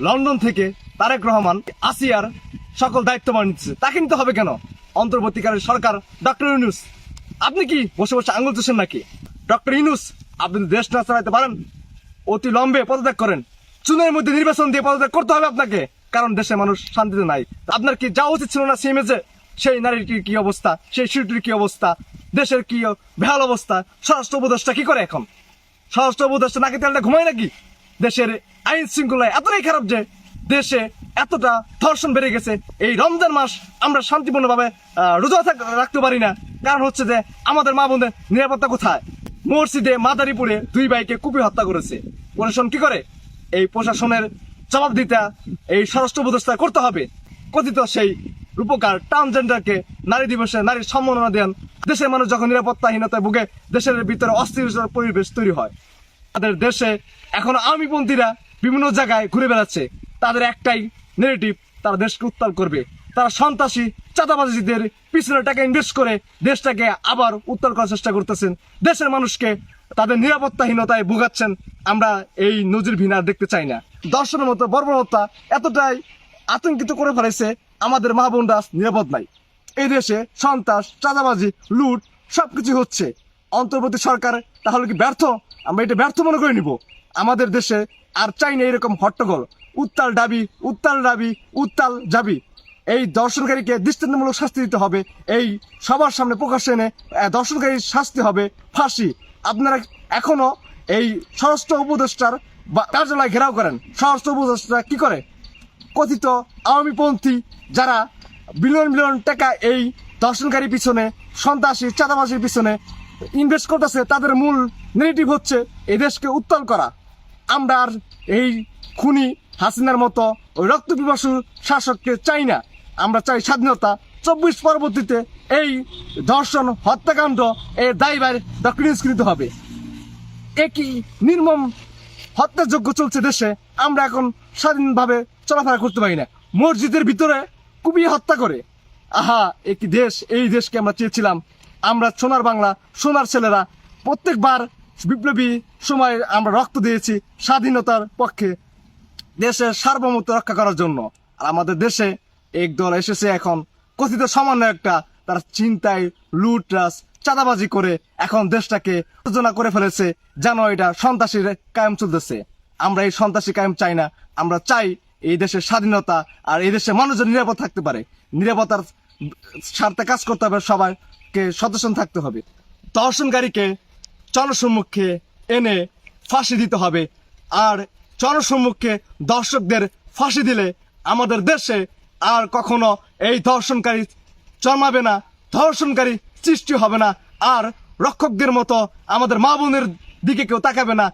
London থেকে তারেক রহমান, আসিয়ার সকল দায়িত্ব নিচ্ছে। তাকে নিতে হবে কেন? অন্তর্বর্তীকালের সরকার ডক্টর ইউনুস, আপনি কি বসে বসে আঙুল চষেন নাকি? ডক্টর ইউনুস, আপনি দেশ না চালাতে পারেন, অতি লম্বে পদত্যাগ করেন। চুনের মধ্যে নির্বাচন দিয়ে পদত্যাগ করতে হবে আপনাকে, কারণ দেশের মানুষ শান্তিতে নাই। আপনার কি যাওয়া উচিত ছিল না সিএমএজে সেই নারীর কি- কি অবস্থা? সেই শিশুটির কি অবস্থা? দেশের কি বেহাল অবস্থা? স্বরাষ্ট্র উপদেষ্টা কি করে এখন? স্বরাষ্ট্র উপদেষ্টা নাকি তেলটা ঘুমায় নাকি? দেশের আইন শৃঙ্খলা এতটাই খারাপ যে দেশে এতটা ধর্ষণ বেড়ে গেছে। এই রমজান মাস আমরা শান্তিপূর্ণভাবে রোজা রাখতে পারি না। কারণ হচ্ছে যে আমাদের মা বোনদের নিরাপত্তা কোথায়? মসজিদে, মাদারীপুরে দুই ভাইকে কুপি হত্যা করেছে। প্রশাসন কি করে? এই প্রশাসনের জবাব দিতে এই স্বরাষ্ট্র উপদেষ্টা করতে হবে। কথিত সেই রূপকার ট্রান্সজেন্ডারকে নারী দিবসে নারীর সম্মাননা দেন। দেশের মানুষ যখন নিরাপত্তাহীনতায় ভুগে, দেশের ভিতরে অস্থির পরিবেশ তৈরি হয়। তাদের দেশে এখন আওয়ামীপন্থীরা বিভিন্ন জায়গায় ঘুরে বেড়াচ্ছে। তাদের একটাই নেগেটিভ তারা দেশকে উত্তাল করবে। তারা সন্ত্রাসী, চাঁদাবাজিদের পিছনে টাকা ইনভেস্ট করে দেশটাকে আবার উত্তাল করার চেষ্টা করতেছেন। দেশের মানুষকে তাদের নিরাপত্তাহীনতায় ভোগাচ্ছেন। আমরা এই নজির ভিনার দেখতে চাই না। দর্শনের মতো বর্বরতা এতটাই আতঙ্কিত করে ফেলেছে আমাদের মা বোনরা নিরাপদ নাই। এই দেশে সন্ত্রাস, চাঁদাবাজি, লুট সবকিছু হচ্ছে। অন্তর্বর্তী সরকার, তাহলে কি ব্যর্থ? আমরা এটা ব্যর্থ মনে করে নিব। আমাদের দেশে আর চাই না এরকম হট্টগোল। উত্তাল ডাবি উত্তাল দাবি, উত্তাল যাবি এই দর্শনকারীকে দৃষ্টান্তমূলক শাস্তি দিতে হবে। এই সবার সামনে প্রকাশ্যে এনে দর্শনকারীর শাস্তি হবে ফাঁসি। আপনারা এখনও এই স্বরাষ্ট্র উপদেষ্টার কার্যালয় ঘেরাও করেন। স্বরাষ্ট্র উপদেষ্টা কি করে? কথিত আওয়ামীপন্থী যারা বিলিয়ন বিলিয়ন টাকা এই দর্শনকারী পিছনে, সন্ত্রাসী চাঁদাবাসীর পিছনে ইনভেস্ট করতেছে, তাদের মূল নেগেটিভ হচ্ছে এই দেশকে উত্তাল করা। আমরা আর এই খুনি হাসিনার মতো ওই রক্ত পিপাসু শাসককে চাই না। আমরা চাই স্বাধীনতা। চব্বিশ পরবর্তীতে এই ধর্ষণ, হত্যাকাণ্ড এর ডক্টর নিতে হবে। একই নির্মম হত্যাযোগ্য চলছে দেশে। আমরা এখন স্বাধীনভাবে চলাফেরা করতে পারি না। মসজিদের ভিতরে কুপিয়ে হত্যা করে। আহা, একটি দেশ, এই দেশকে আমরা চেয়েছিলাম আমরা সোনার বাংলা, সোনার ছেলেরা প্রত্যেকবার বিপ্লবী সময় আমরা রক্ত দিয়েছি স্বাধীনতার পক্ষে দেশের সার্বভৌমত্ব রক্ষা করার জন্য। আর আমাদের দেশে এক দল এসেছে এখন, কথিত সামান্য একটা তার চিন্তায় লুটরাস চাঁদাবাজি করে এখন দেশটাকে যোজনা করে ফেলেছে, যেন এটা সন্ত্রাসীর কায়েম চলতেছে। আমরা এই সন্ত্রাসী কায়েম চাই না, আমরা চাই এই দেশের স্বাধীনতা আর এই দেশের মানুষজন নিরাপদ থাকতে পারে। নিরাপত্তার স্বার্থে কাজ করতে হবে, সবাইকে সচেতন থাকতে হবে। দর্শনকারীকে জনসম্মুখে এনে ফাঁসি দিতে হবে। আর জনসম্মুখে দর্শকদের ফাঁসি দিলে আমাদের দেশে আর কখনো এই ধর্ষণকারী জন্মাবে না ধর্ষণকারী সৃষ্টি হবে না। আর রক্ষকদের মতো আমাদের মা বোনের দিকে কেউ তাকাবে না।